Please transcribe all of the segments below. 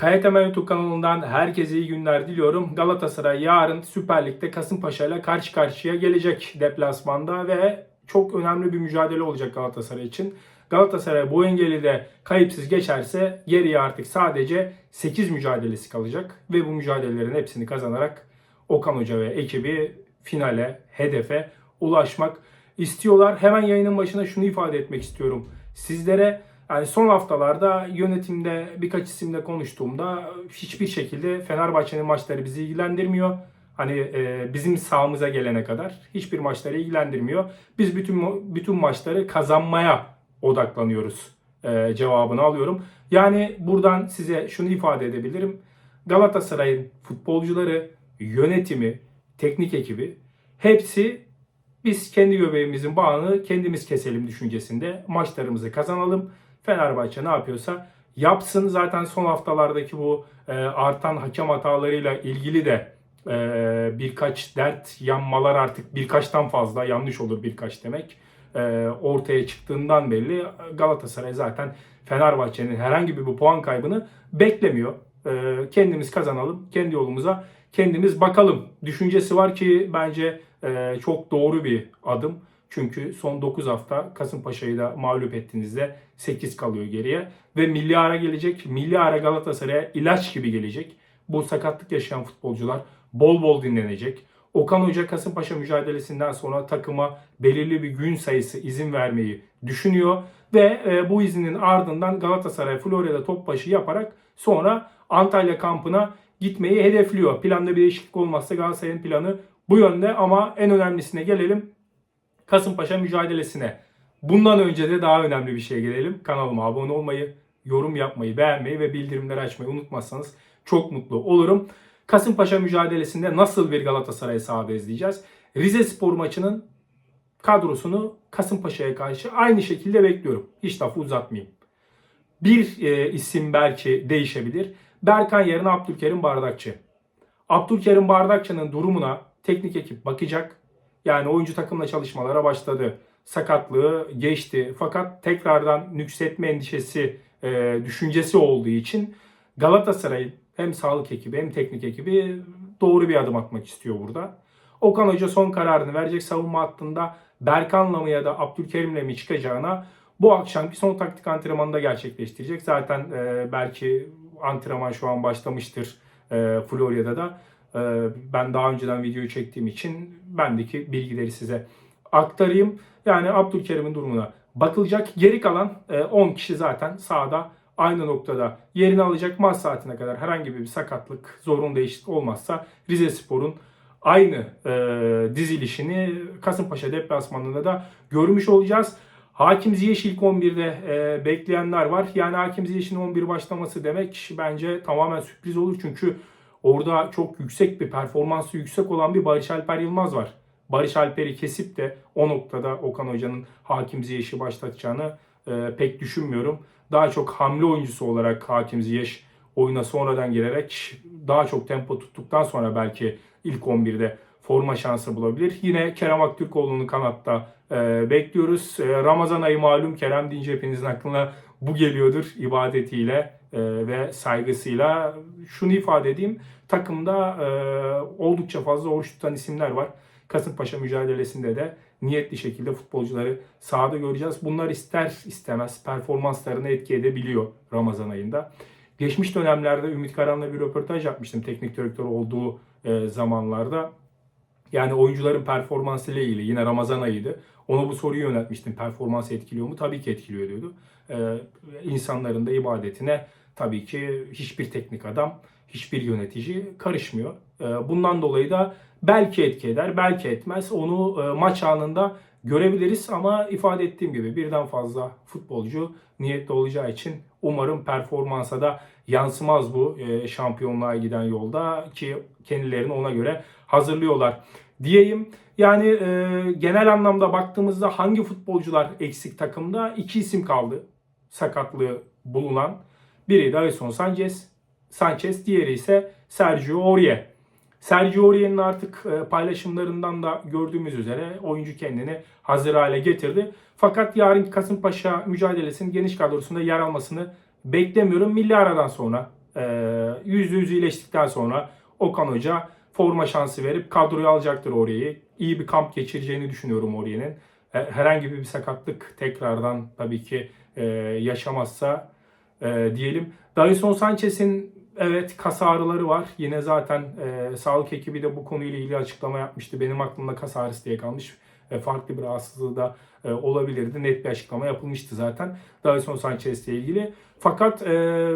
KYTM YouTube kanalından herkese iyi günler diliyorum. Galatasaray yarın Süper Lig'de Kasımpaşa ile karşı karşıya gelecek deplasmanda ve çok önemli bir mücadele olacak Galatasaray için. Galatasaray bu engeli de kayıpsız geçerse geriye artık sadece 8 mücadelesi kalacak ve bu mücadelelerin hepsini kazanarak Okan Hoca ve ekibi finale, hedefe ulaşmak istiyorlar. Hemen yayının başına şunu ifade etmek istiyorum. Sizlere yani son haftalarda yönetimde birkaç isimle konuştuğumda hiçbir şekilde Fenerbahçe'nin maçları bizi ilgilendirmiyor. Hani e, bizim sahamıza gelene kadar hiçbir maçları ilgilendirmiyor. Biz bütün bütün maçları kazanmaya odaklanıyoruz e, cevabını alıyorum. Yani buradan size şunu ifade edebilirim. Galatasaray'ın futbolcuları, yönetimi, teknik ekibi hepsi biz kendi göbeğimizin bağını kendimiz keselim düşüncesinde maçlarımızı kazanalım. Fenerbahçe ne yapıyorsa yapsın. Zaten son haftalardaki bu e, artan hakem hatalarıyla ilgili de e, birkaç dert yanmalar artık birkaçtan fazla yanlış olur birkaç demek e, ortaya çıktığından belli Galatasaray zaten Fenerbahçe'nin herhangi bir bu puan kaybını beklemiyor. E, kendimiz kazanalım, kendi yolumuza kendimiz bakalım düşüncesi var ki bence e, çok doğru bir adım. Çünkü son 9 hafta Kasımpaşa'yı da mağlup ettiğinizde 8 kalıyor geriye. Ve milli ara gelecek. Milli ara Galatasaray'a ilaç gibi gelecek. Bu sakatlık yaşayan futbolcular bol bol dinlenecek. Okan Hoca Kasımpaşa mücadelesinden sonra takıma belirli bir gün sayısı izin vermeyi düşünüyor. Ve e, bu izinin ardından Galatasaray Florya'da top başı yaparak sonra Antalya kampına gitmeyi hedefliyor. Planda bir değişiklik olmazsa Galatasaray'ın planı bu yönde ama en önemlisine gelelim. Kasımpaşa mücadelesine. Bundan önce de daha önemli bir şeye gelelim. Kanalıma abone olmayı, yorum yapmayı, beğenmeyi ve bildirimleri açmayı unutmazsanız çok mutlu olurum. Kasımpaşa mücadelesinde nasıl bir Galatasaray sahada izleyeceğiz? Rize Spor maçının kadrosunu Kasımpaşa'ya karşı aynı şekilde bekliyorum. Hiç lafı uzatmayayım. Bir e, isim belki değişebilir. Berkan yerine Abdülkerim Bardakçı. Abdülkerim Bardakçı'nın durumuna teknik ekip bakacak. Yani oyuncu takımla çalışmalara başladı. Sakatlığı geçti. Fakat tekrardan nüksetme endişesi, e, düşüncesi olduğu için Galatasaray'ın hem sağlık ekibi hem teknik ekibi doğru bir adım atmak istiyor burada. Okan Hoca son kararını verecek savunma hattında Berkan'la mı ya da Abdülkerim'le mi çıkacağına bu akşamki son taktik antrenmanında gerçekleştirecek. Zaten e, belki antrenman şu an başlamıştır e, Florya'da da. E, ben daha önceden videoyu çektiğim için bendeki bilgileri size aktarayım. Yani Abdülkerim'in durumuna bakılacak. Geri kalan e, 10 kişi zaten sahada aynı noktada yerini alacak maç saatine kadar herhangi bir sakatlık, zorun değişiklik olmazsa Rize Spor'un aynı e, dizilişini Kasımpaşa deplasmanında da görmüş olacağız. Hakim Ziyech ilk 11'de e, bekleyenler var. Yani Hakim Ziyech'in 11 başlaması demek bence tamamen sürpriz olur. Çünkü orada çok yüksek bir performansı yüksek olan bir Barış Alper Yılmaz var. Barış Alper'i kesip de o noktada Okan Hoca'nın Hakim Ziyech'i başlatacağını e, pek düşünmüyorum. Daha çok hamle oyuncusu olarak Hakim Ziyech oyuna sonradan girerek daha çok tempo tuttuktan sonra belki ilk 11'de forma şansı bulabilir. Yine Kerem Aktürkoğlu'nu kanatta e, bekliyoruz. E, Ramazan ayı malum Kerem deyince hepinizin aklına bu geliyordur ibadetiyle ve saygısıyla. Şunu ifade edeyim. Takımda e, oldukça fazla oruç tutan isimler var. Kasımpaşa mücadelesinde de niyetli şekilde futbolcuları sahada göreceğiz. Bunlar ister istemez performanslarını etki edebiliyor Ramazan ayında. Geçmiş dönemlerde Ümit Karan'la bir röportaj yapmıştım teknik direktör olduğu e, zamanlarda. Yani oyuncuların performansı ile ilgili yine Ramazan ayıydı. Ona bu soruyu yöneltmiştim. Performans etkiliyor mu? Tabii ki etkiliyor diyordu. Ee, insanların da ibadetine tabii ki hiçbir teknik adam, hiçbir yönetici karışmıyor. Ee, bundan dolayı da belki etki eder, belki etmez. Onu e, maç anında görebiliriz ama ifade ettiğim gibi birden fazla futbolcu niyetli olacağı için umarım performansa da yansımaz bu e, şampiyonluğa giden yolda ki kendilerini ona göre hazırlıyorlar diyeyim. Yani e, genel anlamda baktığımızda hangi futbolcular eksik takımda? iki isim kaldı sakatlığı bulunan. Biri Davison Sanchez, Sanchez, diğeri ise Sergio Aurier. Sergio Aurier'in artık e, paylaşımlarından da gördüğümüz üzere oyuncu kendini hazır hale getirdi. Fakat yarın Kasımpaşa mücadelesinin geniş kadrosunda yer almasını beklemiyorum. Milli aradan sonra e, yüzde yüz iyileştikten sonra Okan Hoca forma şansı verip kadroya alacaktır orayı. İyi bir kamp geçireceğini düşünüyorum Oriye'nin. E, herhangi bir sakatlık tekrardan tabii ki e, yaşamazsa e, diyelim. Davison Sanchez'in evet kas ağrıları var. Yine zaten e, sağlık ekibi de bu konuyla ilgili açıklama yapmıştı. Benim aklımda kas ağrısı diye kalmış. E, farklı bir rahatsızlığı da e, olabilirdi. Net bir açıklama yapılmıştı zaten Davison Sanchez ile ilgili. Fakat e,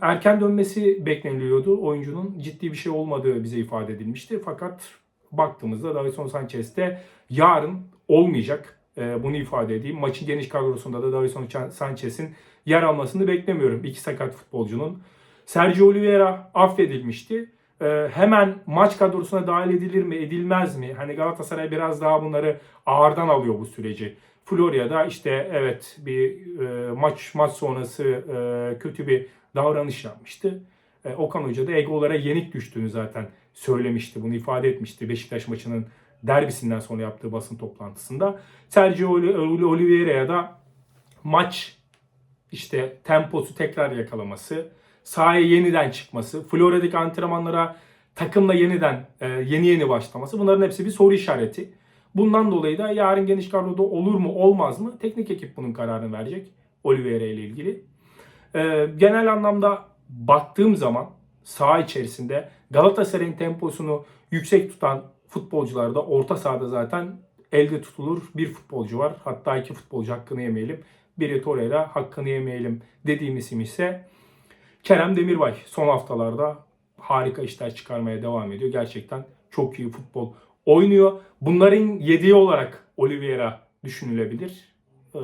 erken dönmesi bekleniliyordu. Oyuncunun ciddi bir şey olmadığı bize ifade edilmişti. Fakat baktığımızda Davison Sanchez de yarın olmayacak. E, bunu ifade edeyim. Maçın geniş kadrosunda da Davison Sanchez'in yer almasını beklemiyorum. İki sakat futbolcunun. Sergio Oliveira affedilmişti. Ee, hemen maç kadrosuna dahil edilir mi, edilmez mi? Hani Galatasaray biraz daha bunları ağırdan alıyor bu süreci. Florya'da işte evet bir e, maç maç sonrası e, kötü bir davranış yapmıştı. E, Okan Hoca da egolara yenik düştüğünü zaten söylemişti. Bunu ifade etmişti Beşiktaş maçının derbisinden sonra yaptığı basın toplantısında. Sergio Oliveira'ya da maç işte temposu tekrar yakalaması, sahaya yeniden çıkması, Florya'daki antrenmanlara takımla yeniden e, yeni yeni başlaması bunların hepsi bir soru işareti. Bundan dolayı da yarın geniş kadroda olur mu olmaz mı teknik ekip bunun kararını verecek Oliveira ile ilgili. E, genel anlamda baktığım zaman saha içerisinde Galatasaray'ın temposunu yüksek tutan futbolcularda orta sahada zaten elde tutulur bir futbolcu var. Hatta iki futbolcu hakkını yemeyelim. Biri Torreira hakkını yemeyelim dediğim isim ise Kerem Demirbay son haftalarda harika işler çıkarmaya devam ediyor. Gerçekten çok iyi futbol oynuyor. Bunların yediği olarak Oliveira düşünülebilir. Ee,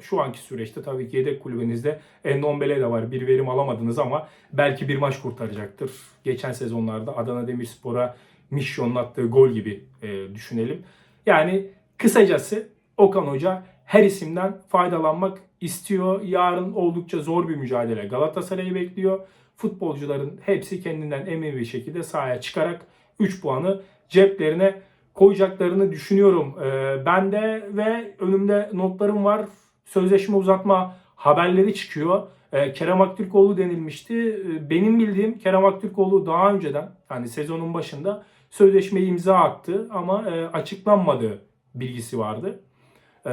şu anki süreçte tabii ki yedek kulübünüzde Endombele de var. Bir verim alamadınız ama belki bir maç kurtaracaktır. Geçen sezonlarda Adana Demirspor'a Mişyon'un attığı gol gibi e, düşünelim. Yani kısacası Okan Hoca her isimden faydalanmak istiyor. Yarın oldukça zor bir mücadele Galatasaray'ı bekliyor. Futbolcuların hepsi kendinden emin bir şekilde sahaya çıkarak 3 puanı ceplerine koyacaklarını düşünüyorum. Ee, ben de ve önümde notlarım var. Sözleşme uzatma haberleri çıkıyor. Ee, Kerem Aktürkoğlu denilmişti. Ee, benim bildiğim Kerem Aktürkoğlu daha önceden yani sezonun başında sözleşmeyi imza attı ama e, açıklanmadığı bilgisi vardı. Ee,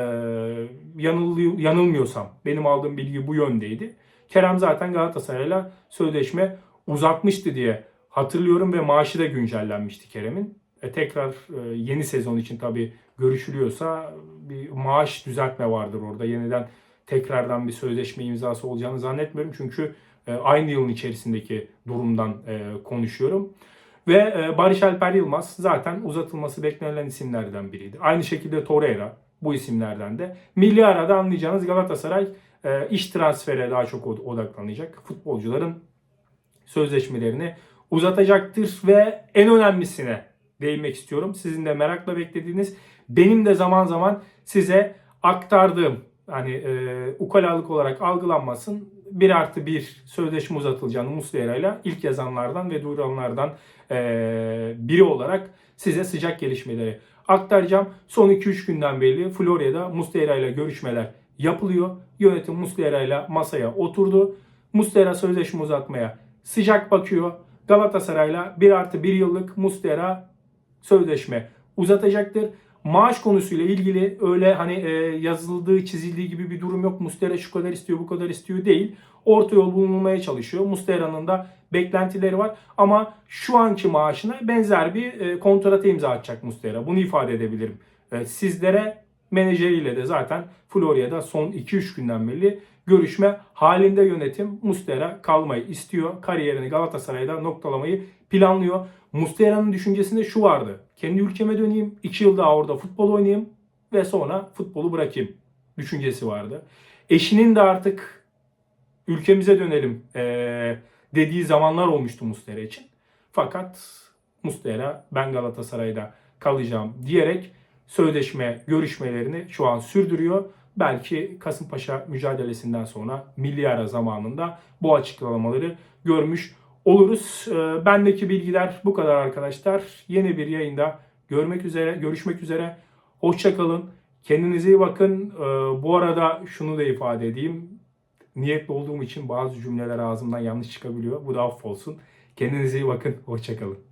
yanılıyor, yanılmıyorsam benim aldığım bilgi bu yöndeydi. Kerem zaten Galatasaray'la sözleşme uzatmıştı diye hatırlıyorum ve maaşı da güncellenmişti Kerem'in. E, tekrar e, yeni sezon için tabii görüşülüyorsa bir maaş düzeltme vardır orada. Yeniden tekrardan bir sözleşme imzası olacağını zannetmiyorum. Çünkü e, aynı yılın içerisindeki durumdan e, konuşuyorum. Ve e, Barış Alper Yılmaz zaten uzatılması beklenilen isimlerden biriydi. Aynı şekilde Torreira bu isimlerden de. Milli arada anlayacağınız Galatasaray e, iş transfere daha çok odaklanacak. Futbolcuların sözleşmelerini uzatacaktır ve en önemlisine değinmek istiyorum. Sizin de merakla beklediğiniz, benim de zaman zaman size aktardığım hani e, ukalalık olarak algılanmasın bir artı bir sözleşme uzatılacağını Muslera ile ilk yazanlardan ve duyuranlardan e, biri olarak size sıcak gelişmeleri aktaracağım. Son 2-3 günden beri Florya'da Muslera ile görüşmeler yapılıyor. Yönetim Muslera ile masaya oturdu. Muslera sözleşme uzatmaya sıcak bakıyor. Galatasaray'la 1 artı 1 yıllık Muslera sözleşme uzatacaktır. Maaş konusuyla ilgili öyle hani e, yazıldığı, çizildiği gibi bir durum yok. Mustera şu kadar istiyor, bu kadar istiyor değil. Orta yol bulunmaya çalışıyor. Mustera'nın da beklentileri var. Ama şu anki maaşına benzer bir e, kontratı imza atacak Mustera. Bunu ifade edebilirim. E, sizlere menajeriyle de zaten Florya'da son 2-3 günden beri görüşme halinde yönetim Mustera kalmayı istiyor. Kariyerini Galatasaray'da noktalamayı planlıyor. Mustera'nın düşüncesinde şu vardı. Kendi ülkeme döneyim, 2 yıl daha orada futbol oynayayım ve sonra futbolu bırakayım düşüncesi vardı. Eşinin de artık ülkemize dönelim ee, dediği zamanlar olmuştu Mustera için. Fakat Mustera ben Galatasaray'da kalacağım diyerek sözleşme görüşmelerini şu an sürdürüyor. Belki Kasımpaşa mücadelesinden sonra milli ara zamanında bu açıklamaları görmüş oluruz. Ee, bendeki bilgiler bu kadar arkadaşlar. Yeni bir yayında görmek üzere, görüşmek üzere. Hoşçakalın. Kendinize iyi bakın. Ee, bu arada şunu da ifade edeyim. Niyetli olduğum için bazı cümleler ağzımdan yanlış çıkabiliyor. Bu da affolsun. Kendinize iyi bakın. Hoşçakalın.